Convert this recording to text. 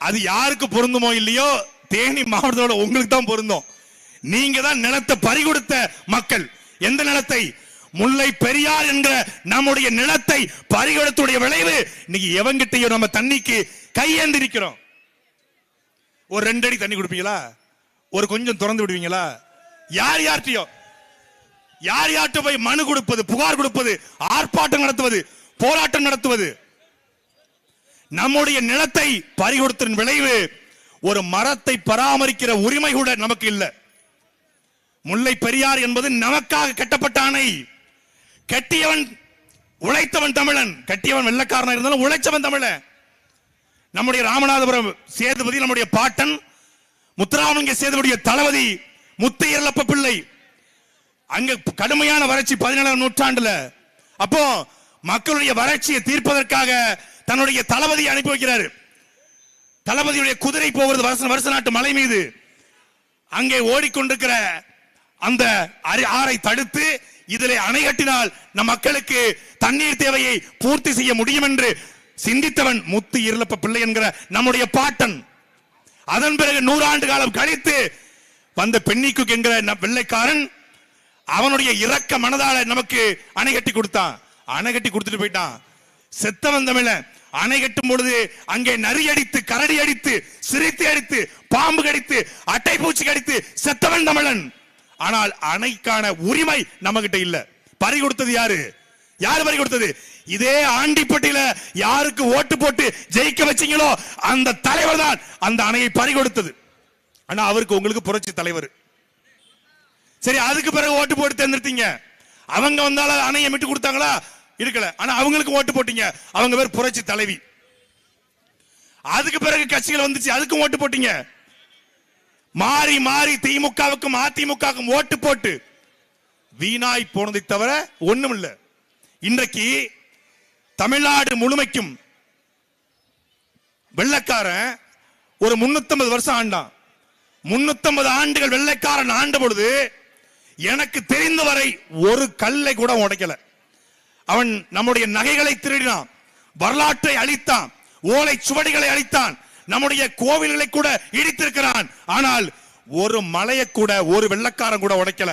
அது யாருக்கு பொருந்துமோ இல்லையோ தேனி மாவட்டத்தோட உங்களுக்கு தான் பொருந்தும். நீங்க தான் நிலத்தை பறிகொடுத்த மக்கள். எந்த நிலத்தை? முல்லை பெரியார் என்கிற நம்முடைய நிலத்தை பறிகொடுத்துடைய விளைவு இன்னைக்கு எவங்கிட்டையும் நம்ம தண்ணிக்கு கையேந்திருக்கிறோம். ஒரு ரெண்டு அடி தண்ணி கொடுப்பீங்களா? ஒரு கொஞ்சம் திறந்து விடுவீங்களா? யார் யார்கிட்டயோ? யார் யார்கிட்ட போய் மனு கொடுப்பது புகார் கொடுப்பது ஆர்ப்பாட்டம் நடத்துவது போராட்டம் நடத்துவது? நம்முடைய நிலத்தை பறிகொடுத்தின் விளைவு ஒரு மரத்தை பராமரிக்கிற உரிமை கூட நமக்கு இல்லை. முல்லை பெரியார் என்பது நமக்காக கட்டப்பட்ட அணை. கட்டியவன் உழைத்தவன் தமிழன். கட்டியவன் வெள்ளக்காரனா இருந்தாலும் உழைச்சவன் தமிழன். நம்முடைய ராமநாதபுரம் சேதுபதி நம்முடைய பாட்டன் முத்துராமலிங்க சேதுபதிய தளபதி முத்து இரலப்ப பிள்ளை. அங்க கடுமையான வறட்சி பதினேழாம் நூற்றாண்டுல. அப்போ மக்களுடைய வறட்சியை தீர்ப்பதற்காக தன்னுடைய தளபதியை அனுப்பி வைக்கிறாரு. தளபதியுடைய குதிரை போகிறது வருஷ வருஷ நாட்டு மலை மீது. அங்கே ஓடிக்கொண்டிருக்கிற அந்த அரி- ஆறை தடுத்து இதிலே அணை கட்டினால் நம் மக்களுக்கு தண்ணீர் தேவையை பூர்த்தி செய்ய முடியும் என்று சிந்தித்தவன் முத்து இருளப்ப பிள்ளை என்கிற நம்முடைய பாட்டன். அதன் பிறகு நூறாண்டு காலம் கழித்து வந்த பெண்ணிக்கு என்கிற வெள்ளைக்காரன் அவனுடைய இறக்க மனதால நமக்கு அணை கட்டி கொடுத்தான். அணை கட்டி கொடுத்துட்டு போயிட்டான். செத்தவன் தமிழன். அணை கட்டும் பொழுது அங்கே நரி அடித்து கரடி அடித்து சிரித்து அடித்து பாம்பு கடித்து அட்டை பூச்சி கடித்து செத்தவன் தமிழன். ஆனால் அணைக்கான உரிமை நம்ம கிட்ட இல்ல. பறி கொடுத்தது யாரு? யாரு பறி கொடுத்தது? இதே ஆண்டிப்பட்டியில யாருக்கு ஓட்டு போட்டு ஜெயிக்க வச்சீங்களோ அந்த தலைவர் தான் அந்த அணையை பறி கொடுத்தது. ஆனா அவருக்கு உங்களுக்கு புரட்சி தலைவர். சரி அதுக்கு பிறகு ஓட்டு போட்டு தேர்ந்தெடுத்தீங்க. அவங்க வந்தாலும் அணையை விட்டு கொடுத்தாங்களா? இருக்கல. ஆனா அவங்களுக்கு ஓட்டு போட்டீங்க. அவங்க பேர் புரட்சி தலைவி. அதுக்கு பிறகு கட்சிகள் வந்துச்சு. அதுக்கும் ஓட்டு போட்டீங்க. மாறி மாறி திமுகவுக்கும் அதிமுகவுக்கும் ஓட்டு போட்டு வீணாய் போனதை தவிர ஒண்ணும் இல்ல. இன்றைக்கு தமிழ்நாடு முழுமைக்கும் வெள்ளக்காரன் ஒரு 350 வருஷம் ஆண்டான். 350 ஆண்டுகள் வெள்ளைக்காரன் ஆண்ட பொழுது எனக்கு தெரிந்த வரை ஒரு கல்லை கூட உடைக்கல. அவன் நம்முடைய நகைகளை திருடினான் வரலாற்றை அழித்தான் ஓலை சுவடிகளை அழித்தான் நம்முடைய கோவில்களை கூட இடித்திருக்கிறான். ஆனால் ஒரு மலையை கூட ஒரு வெள்ளக்காரன் கூட உடைக்கல.